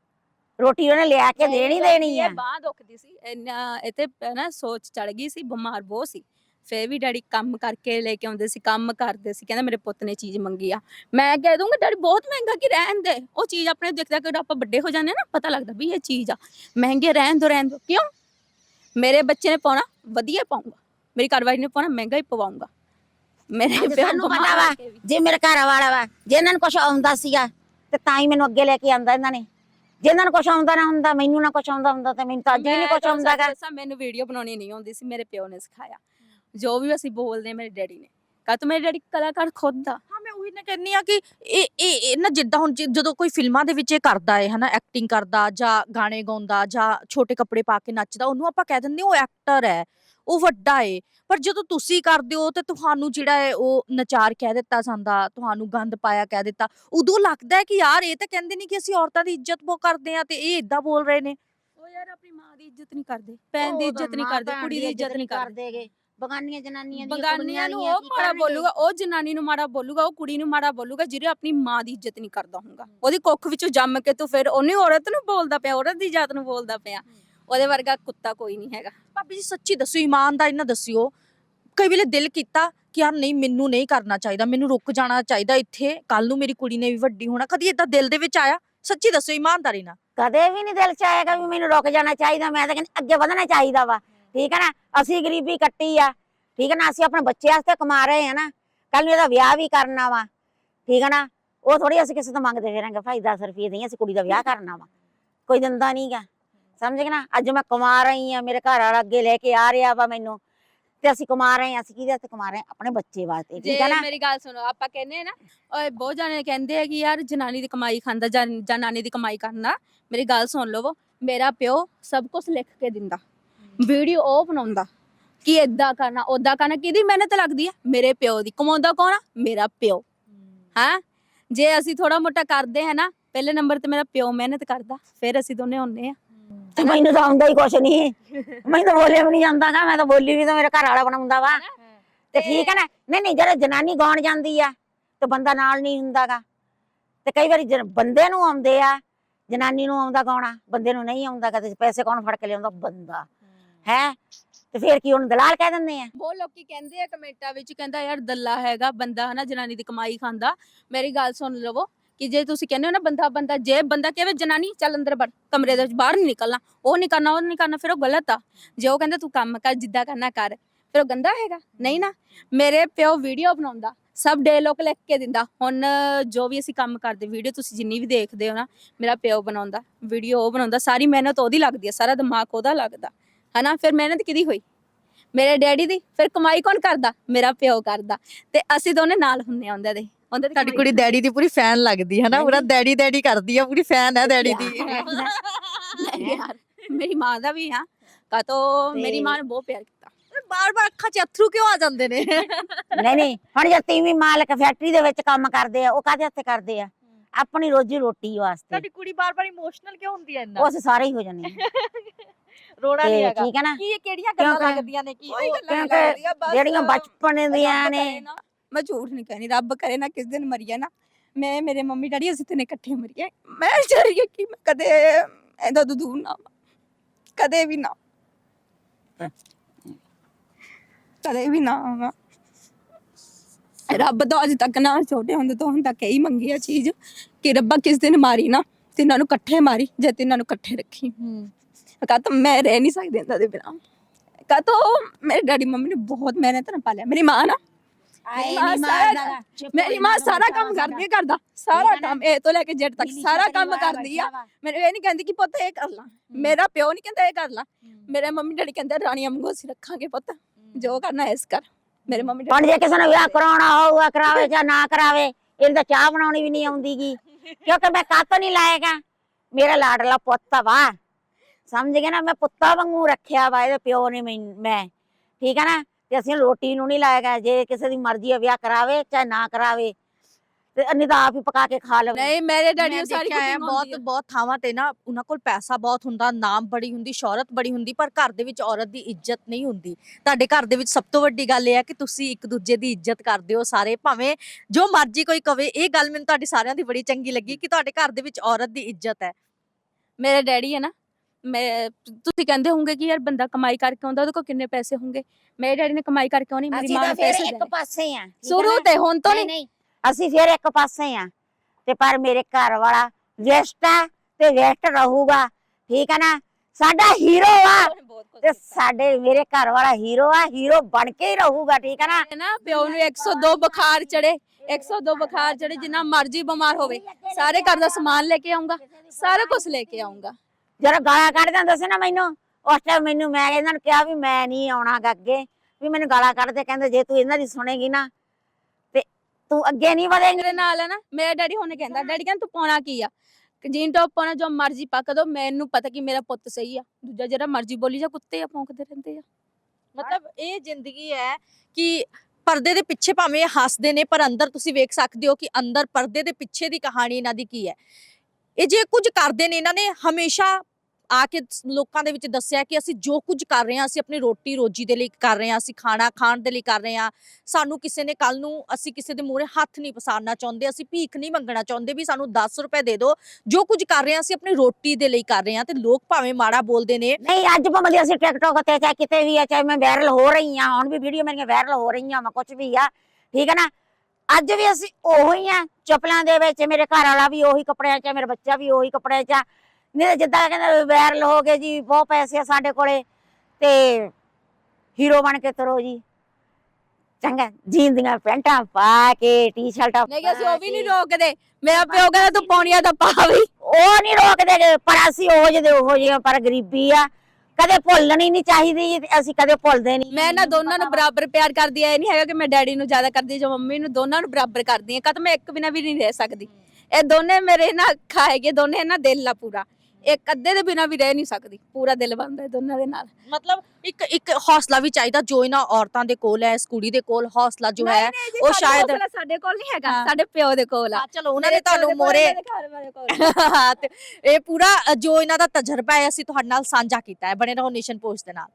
ਰੋਟੀ ਉਹਨੇ ਲਿਆ ਕੇ ਦੇਣੀ ਦੇਣੀ ਆ। ਬਾਹ ਦੁਖਦੀ ਸੀ। ਇੰਨਾ ਇੱਥੇ ਨਾ ਸੋਚ ਚੜ ਗਈ ਸੀ ਬਿਮਾਰ ਬਹੁਤ ਸੀ। ਫੇਰ ਵੀ ਡੈਡੀ ਕੰਮ ਕਰਕੇ ਲੈ ਕੇ ਆਉਂਦੇ ਸੀ ਕੰਮ ਕਰਦੇ ਸੀ। ਕਹਿੰਦਾ ਮੇਰੇ ਪੁੱਤ ਨੇ ਚੀਜ਼ ਮੰਗੀ ਆ। ਮੈਂ ਕਹਿ ਦੂੰਗਾ ਡੈਡੀ ਬਹੁਤ ਮਹਿੰਗਾ ਕਿ ਰਹਿਣ ਦੇ। ਉਹ ਚੀਜ਼ ਆਪਣੇ ਦੇਖਦਾ ਕਿ ਆਪਾਂ ਵੱਡੇ ਹੋ ਜਾਂਦੇ ਨਾ ਪਤਾ ਲੱਗਦਾ ਵੀ ਇਹ ਚੀਜ਼ ਆ। ਮਹਿੰਗੇ ਰਹਿਣ ਦੋ ਰਹਿਣ ਦੋ। ਕਿਉਂ? ਮੇਰੇ ਬੱਚੇ ਨੇ ਪਾਉਣਾ ਵਧੀਆ ਪਾਉਂਗਾ ਮੇਰੀ ਘਰਵਾਲੀ ਨੇ ਪਾਉਣਾ ਮਹਿੰਗਾ ਹੀ ਪਵਾਉਂਗਾ ਮੇਰੇ ਪਿਓ ਬਿਮਾਰ ਪਤਾ ਵਾ। ਜੇ ਮੇਰੇ ਘਰ ਵਾਲਾ ਵਾ ਜੇ ਇਹਨਾਂ ਨੂੰ ਕੁਝ ਆਉਂਦਾ ਸੀਗਾ ਤੇ ਤਾਂ ਹੀ ਮੈਨੂੰ ਅੱਗੇ ਲੈ ਕੇ ਆਂਦਾ ਇਹਨਾਂ ਨੇ। ਜੇ ਇਹਨਾਂ ਨੂੰ ਕੁਝ ਆਉਂਦਾ ਨਾ ਹੁੰਦਾ ਮੈਨੂੰ ਨਾ ਕੁਝ ਆਉਂਦਾ ਹੁੰਦਾ ਤੇ ਮੈਨੂੰ ਤਾਂ ਅੱਜ ਵੀ ਨਹੀਂ ਕੁਝ ਆਉਂਦਾਗਾ ਮੈਨੂੰ ਵੀਡੀਓ ਬਣਾਉਣੀ ਨਹੀਂ ਆਉਂਦੀ ਸੀ ਮੇਰੇ ਪਿਓ ਨੇ ਸਿਖਾਇਆ। ਜੋ ਵੀ ਅਸੀਂ ਬੋਲਦੇ ਮੇਰੇ ਡੈਡੀ ਨੇ। ਕਾ ਤੂੰ ਮੇਰੇ ਡੈਡੀ ਕਲਾਕਾਰ ਖੁਦ ਦਾ। ਹਾਂ ਮੈਂ ਉਹੀ ਨਾ ਕਹਿੰਨੀ ਆ ਕਿ ਇਹ ਇਹ ਨਾ ਜਿੱਦਾਂ ਹੁਣ ਜਦੋਂ ਕੋਈ ਫਿਲਮਾਂ ਦੇ ਵਿੱਚ ਇਹ ਕਰਦਾ ਹੈ ਹਨਾ ਐਕਟਿੰਗ ਕਰਦਾ ਜਾਂ ਗਾਣੇ ਗਾਉਂਦਾ ਜਾਂ ਛੋਟੇ ਕੱਪੜੇ ਪਾ ਕੇ ਨੱਚਦਾ ਉਹਨੂੰ ਆਪਾਂ ਕਹਿ ਦਿੰਦੇ ਹਾਂ ਉਹ ਐਕਟਰ ਹੈ। ਉਹ ਵੱਡਾ ਏ। ਪਰ ਜਦੋਂ ਤੁਸੀਂ ਕਰਦੇ ਹੋ ਤੇ ਤੁਹਾਨੂੰ ਜਿਹੜਾ ਹੈ ਉਹ ਨਚਾਰ ਕਹਿ ਦਿੱਤਾ ਜਾਂਦਾ ਤੁਹਾਨੂੰ ਗੰਦ ਪਾਇਆ ਕਹਿ ਦਿੱਤਾ ਉਦੋਂ ਲੱਗਦਾ ਹੈ ਕਿ ਯਾਰ ਇਹ ਤਾਂ ਕਹਿੰਦੇ ਨਹੀਂ ਕਿ ਅਸੀਂ ਔਰਤਾਂ ਦੀ ਇੱਜ਼ਤ ਬਹੁਤ ਕਰਦੇ ਆ ਤੇ ਇਹ ਇਦਾਂ ਬੋਲ ਰਹੇ ਨੇ। ਉਹ ਯਾਰ ਆਪਣੀ ਮਾਂ ਦੀ ਇੱਜ਼ਤ ਨਹੀਂ ਕਰਦੇ। ਭੈਣ ਦੀ ਇੱਜ਼ਤ ਨਹੀਂ ਕਰਦੇ ਕੁੜੀ ਦੀ ਇੱਜ਼ਤ ਨਹੀਂ ਕਰਦੇ। ਕਰਦੇਗੇ ਬਗਾਨੀਆਂ ਜਨਾਨੀਆਂ ਦੀਆਂ ਬਗਾਨੀਆਂ ਨੂੰ ਉਹ ਮਾੜਾ ਬੋਲੂਗਾ ਉਹ ਜਨਾਨੀ ਨੂੰ ਮਾੜਾ ਬੋਲੂਗਾ ਉਹ ਕੁੜੀ ਨੂੰ ਮਾੜਾ ਬੋਲੂਗਾ ਜਿਹੜੇ ਆਪਣੀ ਮਾਂ ਦੀ ਇੱਜ਼ਤ ਨਹੀਂ ਕਰਦਾ ਹੋਊਗਾ। ਉਹਦੀ ਕੁੱਖ ਵਿੱਚੋਂ ਜੰਮ ਕੇ ਤੂੰ ਫਿਰ ਉਹਨੇ ਔਰਤ ਨੂੰ ਬੋਲਦਾ ਪਿਆ ਔਰਤ ਦੀ ਜਾਤ ਨੂੰ ਬੋਲਦਾ ਪਿਆ। ਉਹਦੇ ਵਰਗਾ ਕੁੱਤਾ ਕੋਈ ਨਹੀਂ ਹੈਗਾ। ਭਾਬੀ ਜੀ, ਸੱਚੀ ਦੱਸੋ ਇਮਾਨਦਾਰੀ ਨਾਲ ਦੱਸਿਓ। ਕਈ ਵੇਲੇ ਦਿਲ ਕੀਤਾ ਕਿ ਯਾਰ ਨਹੀਂ, ਮੈਨੂੰ ਨਹੀਂ ਕਰਨਾ ਚਾਹੀਦਾ, ਮੈਨੂੰ ਰੁਕ ਜਾਣਾ ਚਾਹੀਦਾ ਇੱਥੇ। ਕੱਲ ਨੂੰ ਮੇਰੀ ਕੁੜੀ ਨੇ ਵੀ ਵੱਡੀ ਹੋਣਾ। ਕਦੀ ਇਦਾਂ ਦਿਲ ਦੇ ਵਿੱਚ ਆਇਆ? ਸੱਚੀ ਦੱਸੋ, ਇਮਾਨਦਾਰੀ ਨਾਲ। ਕਦੇ ਵੀ ਨਹੀਂ ਦਿਲ ਚ ਆਏਗਾ ਵੀ ਮੈਨੂੰ ਰੁਕ ਜਾਣਾ ਚਾਹੀਦਾ, ਮੈਂ ਤਾਂ ਕਹਿੰਦੀ ਅੱਗੇ ਵਧਣਾ ਚਾਹੀਦਾ ਵਾ। ਠੀਕ ਹੈ ਨਾ? ਅਸੀਂ ਗਰੀਬੀ ਕੱਟੀ ਆ। ਠੀਕ ਹੈ ਨਾ? ਅਸੀਂ ਆਪਣੇ ਬੱਚੇ ਵਾਸਤੇ ਕਮਾ ਰਹੇ ਆ ਨਾ। ਕੱਲ ਨੂੰ ਇਹਦਾ ਵਿਆਹ ਵੀ ਕਰਨਾ ਵਾ। ਠੀਕ ਹੈ ਨਾ? ਉਹ ਥੋੜੀ ਅਸੀਂ ਕਿਸੇ ਤੋਂ ਮੰਗਦੇ ਫਿਰਾਂਗੇ। ਭਾਈ 10 ਰੁਪਏ ਦੇਈਂ, ਅਸੀਂ ਕੁੜੀ ਦਾ ਵਿਆਹ ਕਰਨਾ ਵਾ। ਕੋਈ ਦਿੰਦਾ ਨਹੀਂਗਾ ਸਮਝ ਗਏ ਨਾ? ਅੱਜ ਮੈਂ ਕਮਾ ਰਹੀ ਆ ਮੇਰੇ ਘਰ ਵਾਲਾ ਅੱਗੇ ਲੈ ਕੇ ਆ ਰਿਹਾ ਵਾ ਮੈਨੂੰ। ਤੇ ਅਸੀਂ ਕਮਾ ਰਹੇ ਆ ਅਸੀਂ ਕਿਹਦੇ ਵਾਸਤੇ ਕਮਾ ਰਹੇ ਆ ਆਪਣੇ ਬੱਚੇ ਵਾਸਤੇ ਜੇ ਠੀਕ ਹੈ ਨਾ? ਮੇਰੀ ਗੱਲ ਸੁਣੋ ਆਪਾਂ ਕਹਿੰਦੇ ਆ ਨਾ ਓਏ ਬਹੁਤ ਜਾਣੇ ਕਹਿੰਦੇ ਆ ਕਿ ਯਾਰ ਜਨਾਨੀ ਦੀ ਕਮਾਈ ਖਾਂਦਾ ਜਾਂ ਜਨਾਨੀ ਦੀ ਕਮਾਈ ਕਰਨਾ। ਮੇਰੀ ਗੱਲ ਸੁਣ ਲਵੋ ਮੇਰਾ ਪਿਓ ਸਭ ਕੁਝ ਲਿਖ ਕੇ ਦਿੰਦਾ ਵੀਡੀਓ ਉਹ ਬਣਾਉਂਦਾ ਕਿ ਇਦਾਂ ਕਰਨਾ ਉਦਾਂ ਕਰਨਾ ਕਿਹਦੀ ਮਿਹਨਤ ਲੱਗਦੀ ਆ? ਮੇਰੇ ਪਿਓ ਦੀ। ਕਮਾਉਂਦਾ ਕੌਣ ਆ? ਮੇਰਾ ਪਿਓ। ਹਾਂ? ਜੇ ਅਸੀਂ ਥੋੜਾ ਮੋਟਾ ਕਰਦੇ ਹਾਂ ਨਾ ਪਹਿਲੇ ਨੰਬਰ ਤੇ ਮੇਰਾ ਪਿਓ ਮਿਹਨਤ ਕਰਦਾ ਫਿਰ ਅਸੀਂ ਦੋਨੇ ਹੁੰਨੇ ਆ। ਤੇ ਮੈਨੂੰ ਤਾਂ ਆਉਂਦਾ ਹੀ ਕੁਛ ਨਹੀਂ। ਮੈਨੂੰ ਤਾਂ ਬੋਲਿਆ ਵੀ ਨਹੀਂ ਜਾਂਦਾਗਾ, ਮੈਂ ਤਾਂ ਬੋਲੀ ਵੀ ਤਾਂ ਮੇਰੇ ਘਰ ਵਾਲਾ ਬਣਾਉਂਦਾ ਵਾ। ਤੇ ਠੀਕ ਹੈ ਨਾ? ਨਹੀਂ ਨਹੀਂ ਜਦੋਂ ਜਨਾਨੀ ਗਾਉਣ ਜਾਂਦੀ ਆ, ਤੇ ਬੰਦਾ ਨਾਲ ਨਹੀਂ ਹੁੰਦਾਗਾ। ਤੇ ਕਈ ਵਾਰੀ ਜਨ- ਬੰਦੇ ਨੂੰ ਆਉਂਦੇ ਆ, ਜਨਾਨੀ ਨੂੰ ਆਉਂਦਾ ਗਾਉਣਾ, ਬੰਦੇ ਨੂੰ ਨਹੀਂ ਆਉਂਦਾ ਕਦੇ ਪੈਸੇ ਕੌਣ ਫੜ ਕੇ ਲਿਆਉਂਦਾ? ਬੰਦਾ। ਹੈ? ਤੇ ਫਿਰ ਕੀ ਉਹਨੂੰ ਦਲਾਲ ਕਹਿ ਦਿੰਦੇ ਆ? ਬਹੁਤ ਲੋਕੀ ਕਹਿੰਦੇ ਆ ਕਮੈਂਟਾਂ ਵਿੱਚ, ਕਹਿੰਦਾ ਯਾਰ ਦੱਲਾ ਹੈਗਾ, ਬੰਦਾ ਹਨਾ, ਜਨਾਨੀ ਦੀ ਕਮਾਈ ਖਾਂਦਾ। ਮੇਰੀ ਗੱਲ ਸੁਣ ਲਵੋ ਕਿ ਜੇ ਤੁਸੀਂ ਕਹਿੰਦੇ ਹੋ ਨਾ ਬੰਦਾ ਬੰਦਾ, ਜੇ ਬੰਦਾ ਕਹੇ ਜਨਾਨੀ ਚੱਲ ਅੰਦਰ ਵੜ, ਕਮਰੇ ਦੇ ਵਿੱਚ ਬਾਹਰ ਨਹੀਂ ਨਿਕਲਣਾ, ਉਹ ਨਹੀਂ ਕਰਨਾ, ਉਹ ਨਹੀਂ ਕਰਨਾ, ਫਿਰ ਉਹ ਗਲਤ ਆ। ਜੇ ਉਹ ਕਹਿੰਦਾ ਤੂੰ ਕੰਮ ਕਰ, ਜਿੱਦਾਂ ਕਰਨਾ ਕਰ, ਫਿਰ ਉਹ ਗੰਦਾ ਹੈਗਾ। ਨਹੀਂ ਨਾ, ਮੇਰੇ ਪਿਓ ਵੀਡੀਓ ਬਣਾਉਂਦਾ, ਸਭ ਡੇਲੋਕ ਲਿਖ ਕੇ ਦਿੰਦਾ। ਹੁਣ ਜੋ ਵੀ ਅਸੀਂ ਕੰਮ ਕਰਦੇ ਵੀਡੀਓ ਤੁਸੀਂ ਜਿੰਨੀ ਵੀ ਦੇਖਦੇ ਹੋ ਨਾ, ਮੇਰਾ ਪਿਓ ਬਣਾਉਂਦਾ ਵੀਡੀਓ ਉਹ ਬਣਾਉਂਦਾ, ਸਾਰੀ ਮਿਹਨਤ ਉਹਦੀ ਲੱਗਦੀ ਹੈ ਸਾਰਾ ਦਿਮਾਗ ਉਹਦਾ ਲੱਗਦਾ। ਹਨਾ, ਫਿਰ ਮਿਹਨਤ ਕਿਹਦੀ ਹੋਈ? ਮੇਰੇ ਡੈਡੀ ਦੀ, ਫਿਰ ਕਮਾਈ ਕੌਣ ਕਰਦਾ? ਮੇਰਾ ਪਿਓ ਕਰਦਾ। ਤੇ ਅਸੀਂ ਦੋਨੇ ਨਾਲ ਹੁੰਨੇ ਆ ਉਹਦੇ ਦੇ ਉਹਦੇ ਦੀ ਤੁਹਾਡੀ ਕੁੜੀ ਡੈਡੀ ਦੀ ਪੂਰੀ ਫੈਨ ਲੱਗਦੀ ਹੈ ਨਾ ਪੂਰਾ ਡੈਡੀ ਡੈਡੀ ਕਰਦੀ ਆ ਪੂਰੀ ਫੈਨ ਹੈ ਡੈਡੀ ਦੀ। ਯਾਰ ਮੇਰੀ ਮਾਂ ਦਾ ਵੀ ਆ। ਕਾਤੋਂ ਮੇਰੀ ਮਾਂ ਨੇ ਬਹੁਤ ਪਿਆਰ ਕੀਤਾ। ਬਾਰ-ਬਾਰ ਅੱਖਾਂ 'ਚ ਅਥਰੂ ਕਿਉਂ ਆ ਜਾਂਦੇ ਨੇ? ਨਹੀਂ ਨਹੀਂ ਹੁਣ ਜੇ ਤੀਵੀਂ ਮਾਲਕ ਫੈਕਟਰੀ ਦੇ ਵਿੱਚ ਕੰਮ ਕਰਦੇ ਆ ਉਹ ਕਾਹਦੇ ਹੱਥੇ ਕਰਦੇ ਆ? ਆਪਣੀ ਰੋਜੀ ਰੋਟੀ ਵਾਸਤੇ। ਤੁਹਾਡੀ ਕੁੜੀ ਬਾਰ-ਬਾਰ ਇਮੋਸ਼ਨਲ ਕਿਉਂ ਹੁੰਦੀ ਹੈ ਇੰਨਾ? ਉਹ ਅਸੀਂ ਸਾਰੇ ਹੀ ਹੋ ਜਾਂਦੇ ਆ ਰੋਣਾ ਨਹੀਂ ਤੇ ਹੈਗਾ। ਠੀਕ ਹੈ ਨਾ? ਕੀ ਇਹ ਕਿਹੜੀਆਂ ਗੱਲਾਂ ਕਿਉਂਕਿ- ਲੱਗਦੀਆਂ ਨੇ ਕੀ ਉਹ ਗੱਲਾਂ ਕਿਉਂਕਿ ਲੱਗਦੀਆਂ ਬਸ ਜਿਹੜੀਆਂ ਬਚਪਨ ਦੀਆਂ ਨਾ, ਮੈਂ ਝੂਠ ਨਹੀਂ ਕਹਿਣੀ ਰੱਬ ਕਰੇ ਨਾ ਕਿਸ ਦਿਨ ਮਰੀਏ ਨਾ। ਮੈਂ ਮੇਰੇ ਮੰਮੀ ਡੈਡੀ ਅਸੀਂ ਤਿੰਨੇ ਇਕੱਠੇ ਮਰੀਏ। ਮੈਂ ਚਾਹੀਏ ਕਿ ਮੈਂ ਕਦੇ ਇਹਦਾ ਤੋਂ ਦੂਰ ਨਾ ਹੋਵਾਂ। ਕਦੇ ਵੀ ਨਾ ਕਦੇ ਵੀ ਨਾ ਆਵਾਂ ਰੱਬ ਤੋਂ ਅੱਜ ਤੱਕ ਨਾ ਛੋਟੇ ਹੁੰਦੇ ਤੋਂ ਹੁਣ ਤੱਕ ਇਹੀ ਮੰਗੀ ਆ ਚੀਜ਼ ਕਿ ਰੱਬਾ ਕਿਸ ਦਿਨ ਮਾਰੀ ਨਾ ਤਿੰਨਾਂ ਨੂੰ ਇਕੱਠੇ ਮਾਰੀ ਜੇ ਤਿੰਨਾਂ ਨੂੰ ਇਕੱਠੇ ਰੱਖੀ। ਕਾ ਤਾਂ ਮੈਂ ਰਹਿ ਨਹੀਂ ਸਕਦੀ ਇਹਨਾਂ ਦੇ ਬਿਨਾਂ। ਕਾ ਤਾਂ ਮੇਰੇ ਡੈਡੀ ਮੰਮੀ ਨੇ ਬਹੁਤ ਮਿਹਨਤ ਨਾਲ ਪਾਲਿਆ। ਮੇਰੀ ਮਾਂ ਨਾ ਮੇਰੀ ਮਾਂ ਸਾਰਾ ਮੇਰੀ ਮਾਂ ਸਾਰਾ ਕੰਮ ਕਰਦੀ ਹੈ ਕਰਦਾ। ਸਾਰਾ ਕੰਮ ਇਹ ਤੋਂ ਲੈ ਕੇ ਜੱਟ ਤੱਕ ਸਾਰਾ ਕੰਮ ਕਰਦੀ ਆ। ਮੈਨੂੰ ਇਹ ਨਹੀਂ ਕਹਿੰਦੀ ਕਿ ਪੁੱਤ ਇਹ ਕਰ ਲਾ। ਮੇਰਾ ਪਿਓ ਨਹੀਂ ਕਹਿੰਦਾ ਇਹ ਕਰ ਲਾ। ਮੇਰੇ ਮੰਮੀ ਡੈਡੀ ਕਹਿੰਦੇ ਰਾਣੀਆਂ ਵਾਂਗੂ ਅਸੀਂ ਰੱਖਾਂਗੇ ਪੁੱਤ। ਜੋ ਕਰਨਾ ਇਸ ਕਰ। ਮੇਰੇ ਮੰਮੀ ਹੁਣ ਜੇ ਕਿਸੇ ਨੂੰ ਵਿਆਹ ਕਰਾਉਣਾ ਹੋਊਗਾ ਕਰਾਵੇ ਜਾਂ ਨਾ ਕਰਾਵੇ ਇਹਨੂੰ ਤਾਂ ਚਾਹ ਬਣਾਉਣੀ ਵੀ ਨਹੀਂ ਆਉਂਦੀਗੀ। ਕਿਉਂਕਿ ਮੈਂ ਕਾਤੋਂ ਨਹੀਂ ਲਾਏਗਾ ਮੇਰਾ ਲਾਡਲਾ ਪੁੱਤ ਵਾ। ਸਮਝ ਗਏ ਨਾ? ਮੈਂ ਪੁੱਤਾਂ ਵਾਂਗੂ ਰੱਖਿਆ ਵਾ ਇਹਦੇ ਪਿਓ ਨੇ ਮੈਂ। ਠੀਕ ਹੈ ਨਾ? ਤੇ ਅਸੀਂ ਰੋਟੀ ਨੂੰ ਨਹੀਂ ਲਾਏਗਾ ਜੇ ਕਿਸੇ ਦੀ ਮਰਜ਼ੀ ਹੈ ਵਿਆਹ ਕਰਾਵੇ ਚਾਹੇ ਨਾ ਕਰਾਵੇ ਤੇ ਨਹੀਂ ਤਾਂ ਆਪ ਹੀ ਪਕਾ ਕੇ ਖਾ ਲਵੇ। ਨਹੀਂ ਮੇਰੇ ਡੈਡੀ ਨੂੰ ਸਾਰੀ cooking ਬਹੁਤ। ਬਹੁਤ ਥਾਵਾਂ ਤੇ ਨਾ ਉਹਨਾਂ ਕੋਲ ਪੈਸਾ ਬਹੁਤ ਹੁੰਦਾ ਨਾਮ ਬੜੀ ਹੁੰਦੀ ਸ਼ੌਹਰਤ ਬੜੀ ਹੁੰਦੀ ਪਰ ਘਰ ਦੇ ਵਿੱਚ ਔਰਤ ਦੀ ਇੱਜ਼ਤ ਨਹੀਂ ਹੁੰਦੀ। ਤੁਹਾਡੇ ਘਰ ਦੇ ਵਿੱਚ ਸਭ ਤੋਂ ਵੱਡੀ ਗੱਲ ਇਹ ਹੈ ਕਿ ਤੁਸੀਂ ਇੱਕ ਦੂਜੇ ਦੀ ਇੱਜ਼ਤ ਕਰਦੇ ਹੋ ਸਾਰੇ ਭਾਵੇਂ ਜੋ ਮਰਜ਼ੀ ਕੋਈ ਕਵੇ। ਇਹ ਗੱਲ ਮੈਨੂੰ ਤੁਹਾਡੀ ਸਾਰਿਆਂ ਦੀ ਬੜੀ ਚੰਗੀ ਲੱਗੀ ਕਿ ਤੁਹਾਡੇ ਘਰ ਦੇ ਵਿੱਚ ਔਰਤ ਦੀ ਇੱਜ਼ਤ ਹੈ। ਮੇਰੇ ਡੈਡੀ ਹੈ ਨਾ ਮੈਂ ਤੁਸੀਂ ਕਹਿੰਦੇ ਹੋਵੋਗੇ ਕਿ ਯਾਰ ਬੰਦਾ ਕਮਾਈ ਕਰਕੇ ਆਉਂਦਾ ਉਹਦੇ ਕੋਲ ਕਿੰਨੇ ਪੈਸੇ ਹੋਣਗੇ? ਮੇਰੇ ਡੈਡੀ ਨੇ ਕਮਾਈ ਕਰਕੇ ਆਉਣੀ ਮੇਰੀ ਅਸੀਂ ਮਾਂ ਤਾਂ ਨੂੰ ਫਿਰ ਪੈਸੇ ਇੱਕ ਦੇਣੇ। ਪਾਸੇ ਆ ਸ਼ੁਰੂ ਤੇ ਹੁਣ ਤੋਂ ਨਹੀਂ ਅਸੀਂ ਫਿਰ ਇੱਕ ਪਾਸੇ ਆ। ਤੇ ਪਰ ਮੇਰੇ ਘਰ ਵਾਲਾ ਵੈਸਟ ਆ ਤੇ ਵੈਸਟ ਰਹੂਗਾ ਠੀਕ ਹੈ ਨਾ? ਸਾਡਾ ਹੀਰੋ ਆ। ਤੇ ਸਾਡੇ ਮੇਰੇ ਘਰ ਵਾਲਾ ਹੀਰੋ ਆ ਹੀਰੋ ਬਣ ਕੇ ਹੀ ਰਹੂਗਾ ਠੀਕ ਹੈ ਨਾ? ਹੈ ਨਾ ਪਿਓ ਨੂੰ 102 ਬੁਖਾਰ ਚੜੇ 102 ਬੁਖਾਰ ਚੜੇ ਜਿੰਨਾ ਮਰਜ਼ੀ ਬਿਮਾਰ ਹੋਵੇ ਸਾਰੇ ਘਰ ਦਾ ਸਮਾਨ ਲੈ ਕੇ ਆਉਂਗਾ ਸਾਰਾ ਕੁਝ ਲੈ ਕੇ ਆਉਂਗਾ ਜਦੋਂ ਗਾਲਾਂ ਕੱਢਦੇ ਹੁੰਦੇ ਸੀ ਨਾ ਮੈਨੂੰ ਉਸ ਟਾਈਮ ਮੈਨੂੰ ਮੈਂ ਇਹਨਾਂ ਨੂੰ ਕਿਹਾ ਵੀ ਮੈਂ ਨਹੀਂ ਆਉਣਾ ਗਾ ਅੱਗੇ ਵੀ ਮੈਨੂੰ ਗਾਲਾਂ ਕੱਢਦੇ ਕਹਿੰਦੇ ਜੇ ਤੂੰ ਇਹਨਾਂ ਦੀ ਸੁਣੇਗੀ ਨਾ ਤੇ ਤੂੰ ਅੱਗੇ ਨਹੀਂ ਵਧੇਂਗੀ। ਮੇਰੇ ਨਾਲ ਹੈ ਨਾ ਮੇਰਾ ਡੈਡੀ ਹੁਣੇ ਕਹਿੰਦਾ ਡੈਡੀ ਕਹਿੰਦਾ ਤੂੰ ਪਾਉਣਾ ਕੀ ਆ? ਜੀਨ ਟੌਪ ਪਾਉਣਾ ਜੋ ਮਰਜ਼ੀ ਪਾ ਕੇ ਦੋ ਮੈਨੂੰ ਪਤਾ ਕਿ ਮੇਰਾ ਪੁੱਤ ਸਹੀ ਆ। ਦੂਜਾ ਜਿਹੜਾ ਮਰਜ਼ੀ ਬੋਲੀ ਜਾ ਕੁੱਤੇ ਆ ਭੌਂਕਦੇ ਰਹਿੰਦੇ ਆ। ਮਤਲਬ ਇਹ ਜ਼ਿੰਦਗੀ ਹੈ ਕਿ ਪਰਦੇ ਦੇ ਪਿੱਛੇ ਭਾਵੇਂ ਇਹ ਹੱਸਦੇ ਨੇ ਪਰ ਅੰਦਰ ਤੁਸੀਂ ਵੇਖ ਸਕਦੇ ਹੋ ਕਿ ਅੰਦਰ ਪਰਦੇ ਦੇ ਪਿੱਛੇ ਦੀ ਕਹਾਣੀ ਇਹਨਾਂ ਦੀ ਕੀ ਹੈ। ਇਹ ਜੇ ਕੁਝ ਕਰਦੇ ਨੇ ਇਹਨਾਂ ਨੇ ਹਮੇਸ਼ਾ ਆ ਕੇ ਲੋਕਾਂ ਦੇ ਵਿੱਚ ਦੱਸਿਆ ਕਿ ਅਸੀਂ ਜੋ ਕੁਝ ਕਰ ਰਹੇ ਹਾਂ ਅਸੀਂ ਆਪਣੀ ਰੋਟੀ ਰੋਜੀ ਦੇ ਲਈ ਕਰ ਰਹੇ ਹਾਂ ਅਸੀਂ ਖਾਣਾ ਖਾਣ ਦੇ ਲਈ ਕਰ ਰਹੇ ਹਾਂ। ਸਾਨੂੰ ਕਿਸੇ ਨੇ ਕੱਲ ਨੂੰ ਅਸੀਂ ਕਿਸੇ ਦੇ ਮੂਹਰੇ ਹੱਥ ਨਹੀਂ ਪਸਾਰਨਾ ਚਾਹੁੰਦੇ ਅਸੀਂ ਭੀਖ ਨਹੀਂ ਮੰਗਣਾ ਚਾਹੁੰਦੇ ਵੀ ਸਾਨੂੰ 10 ਰੁਪਏ ਦੇ ਦਿਓ। ਜੋ ਕੁਝ ਕਰ ਰਹੇ ਹਾਂ ਅਸੀਂ ਆਪਣੀ ਰੋਟੀ ਦੇ ਲਈ ਕਰ ਰਹੇ ਹਾਂ ਤੇ ਲੋਕ ਭਾਵੇਂ ਮਾੜਾ ਬੋਲਦੇ ਨੇ। ਨਹੀਂ ਅੱਜ ਭਾਵੇਂ ਅਸੀਂ ਟਿਕਟੋਕ ਤੇ ਚਾਹੇ ਕਿਤੇ ਵੀ ਆ ਚਾਹੇ ਮੈਂ ਵਾਇਰਲ ਹੋ ਰਹੀ ਹਾਂ ਹੁਣ ਵੀ ਵੀਡੀਓ ਮੇਰੀਆਂ ਵਾਇਰਲ ਹੋ ਰਹੀਆਂ ਵਾ ਕੁਝ ਵੀ ਆ ਠੀਕ ਹੈ ਨਾ? ਅੱਜ ਵੀ ਅਸੀਂ ਉਹੀ ਆ ਚਪਲਾਂ ਦੇ ਵਿੱਚ ਮੇਰੇ ਘਰ ਵਾਲਾ ਵੀ ਉਹੀ ਕੱਪੜਿਆਂ 'ਚ ਆ, ਮੇਰਾ ਬੱਚਾ ਵੀ ਉਹੀ ਕੱਪੜਿਆਂ 'ਚ ਨਹੀਂ ਤਾਂ ਜਿੱਦਾਂ ਕਹਿੰਦੇ ਵਾਇਰਲ ਹੋ ਗਏ ਜੀ ਬਹੁਤ ਪੈਸੇ ਆ ਸਾਡੇ ਕੋਲੇ ਤੇ ਹੀਰੋ ਬਣ ਕੇ ਤਰੋ ਜੀ। ਚੰਗਾ ਜੀਨ ਦੀਆਂ ਪੈਂਟਾਂ ਪਾ ਕੇ ਟੀ-ਸ਼ਰਟਾਂ ਨਹੀਂ ਅਸੀਂ ਉਹ ਵੀ ਨਹੀਂ। ਰੋਕਦੇ। ਮੇਰਾ ਪਿਓ ਕਹਿੰਦਾ ਤੂੰ ਪਾਉਣੀਆਂ ਤਾਂ ਪਾ ਵੀ। ਉਹ ਨਹੀਂ ਰੋਕਦੇ ਗੇ, ਪਰ ਅਸੀਂ ਉਹ ਜਿਹੇ ਦੇ ਉਹ ਜਿਹੇ ਆ, ਪਰ ਗਰੀਬੀ ਆ। ਕਦੇ ਭੁੱਲਣੀ ਨਹੀਂ ਚਾਹੀਦੀ ਤੇ ਅਸੀਂ ਕਦੇ ਭੁੱਲਦੇ ਨਹੀਂ। ਮੈਂ ਨਾ ਦੋਨਾਂ ਨੂੰ ਬਰਾਬਰ ਪਿਆਰ ਕਰਦੀ ਐ ਇਹ ਨਹੀਂ ਹੈਗਾ ਕਿ ਮੈਂ ਡੈਡੀ ਨੂੰ ਜ਼ਿਆਦਾ ਕਰਦੀ ਜਾਂ ਮੰਮੀ ਨੂੰ ਦੋਨਾਂ ਨੂੰ ਬਰਾਬਰ ਕਰਦੀ ਐ ਕਦ ਮੈਂ ਇੱਕ ਬਿਨਾ ਵੀ ਨਹੀਂ ਰਹਿ ਸਕਦੀ। ਇਹ ਦੋਨੇ ਮੇਰੇ ਨਾ ਅੱਖਾਂ ਹੈਗੇ ਦੋਨੇ ਨਾ ਦਿਲ ਆ ਪੂਰਾ। ਇੱਕ ਅੱਧੇ ਦੇ ਬਿਨਾ ਵੀ ਰਹਿ ਨਹੀਂ ਸਕਦੀ। ਪੂਰਾ ਦਿਲ ਬਣਦਾ ਦੋਨਾਂ ਦੇ ਨਾਲ। ਮਤਲਬ ਇੱਕ ਇੱਕ ਹੌਸਲਾ ਵੀ ਚਾਹੀਦਾ ਜੋ ਇਹਨਾਂ ਔਰਤਾਂ ਦੇ ਕੋਲ ਹੈ ਇਸ ਕੁੜੀ ਦੇ ਕੋਲ ਹੌਸਲਾ ਜੋ ਹੈ ਉਹ ਸ਼ਾਇਦ- ਸਾਡੇ ਕੋਲ ਨਹੀਂ ਹੈਗਾ ਹਾਂ। ਸਾਡੇ ਪਿਓ ਦੇ ਕੋਲ ਆ। ਹਾਂ, ਚਲੋ ਉਹਨਾਂ ਨੇ ਤੁਹਾਨੂੰ ਮੋਰੇ ਇਹ ਪੂਰਾ ਜੋ ਇਹਨਾਂ ਦਾ ਤਜਰਬਾ ਹੈ ਅਸੀਂ ਤੁਹਾਡੇ ਨਾਲ ਸਾਂਝਾ ਕੀਤਾ ਹੈ ਬਣੇ ਰਹੋ ਨੇਸ਼ਨ ਪੋਸਟ ਦੇ ਨਾਲ।